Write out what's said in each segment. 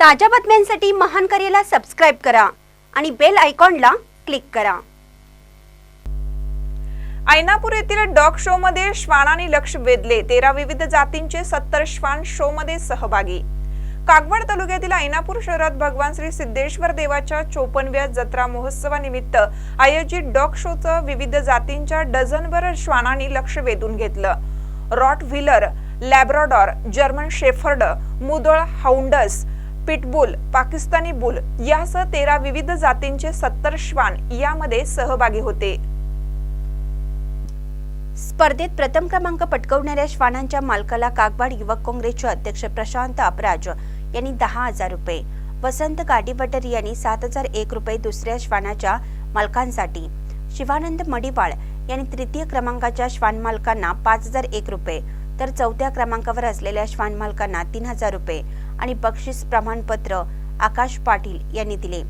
ताज्या बातम्यांसाठी महान करेला सबस्क्राईब करा आणि बेल आयकॉनला क्लिक करा. ऐनापूर येथील डॉग शो मध्ये श्वानाने लक्ष वेधले. तेरा विविध जातींचे सत्तर श्वान शो मध्ये सहभागी. कागवाड तालुक्यातील ऐनापूर शहरात भगवान श्री सिद्धेश्वर देवाच्या चोपनव्या जत्रा महोत्सवानिमित्त आयोजित डॉग शोचं विविध जातींच्या डझनभर श्वानांनी लक्ष वेधून घेतलं. Rottweiler labrador German shepherd Mudhol hounds pitbull Pakistani bull यासह तेरा विविध जातींचे सत्तर श्वान यामध्ये सहभागी होते. स्पर्धेत प्रथम क्रमांक पटकवणाऱ्या श्वानांच्या मालकाला कागवाड युवक काँग्रेसचे अध्यक्ष प्रशांत अपराज यांनी दहा हजार रुपये वसंत गाडीवटर यांनी सात हजार एक रुपये दुसऱ्या श्वानाच्या मालकांसाठी. शिवानंद मडिवाळ यांनी तृतीय क्रमांकाच्या श्वान मालकांना पाच हजार एक रुपये तर चौथ्या क्रमांकावर असलेल्या श्वान मालकांना तीन हजार रुपये आणि बक्षीस प्रमाणपत्र आकाश पाटील यांनी दिले.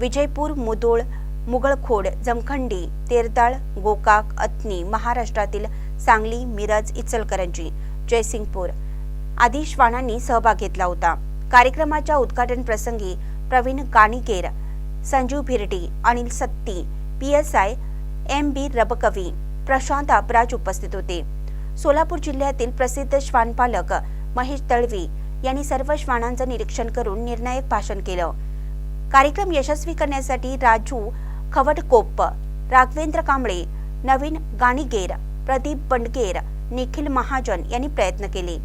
विजयपूर मुदोळ मुगळखोड जमखंडी तेरताळ गोकाक अथनी महाराष्ट्रातील सांगली मिरज इचलकरंजी जयसिंगपूर आदी श्वानांनी सहभाग घेतला होता. कार्यक्रमाच्या उद्घाटन प्रसंगी Pravin Kaniker Sanjeev Bhiradi Anil Satti P S I M B Rabkavi Prashant Apraj उपस्थित होते. सोलापूर जिल्ह्यातील प्रसिद्ध श्वानपालक महेश दळवी यांनी सर्व श्वानांचं निरीक्षण करून निर्णायक भाषण केलं. कार्यक्रम यशस्वी करण्यासाठी राजू खवटकोप राघवेंद्र कांबळे नवीन गाणीगेर प्रदीप बंडगेर निखिल महाजन यांनी प्रयत्न केले.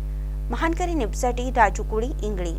महानकरी न्यूजसाठी राजू कुळी इंगळी.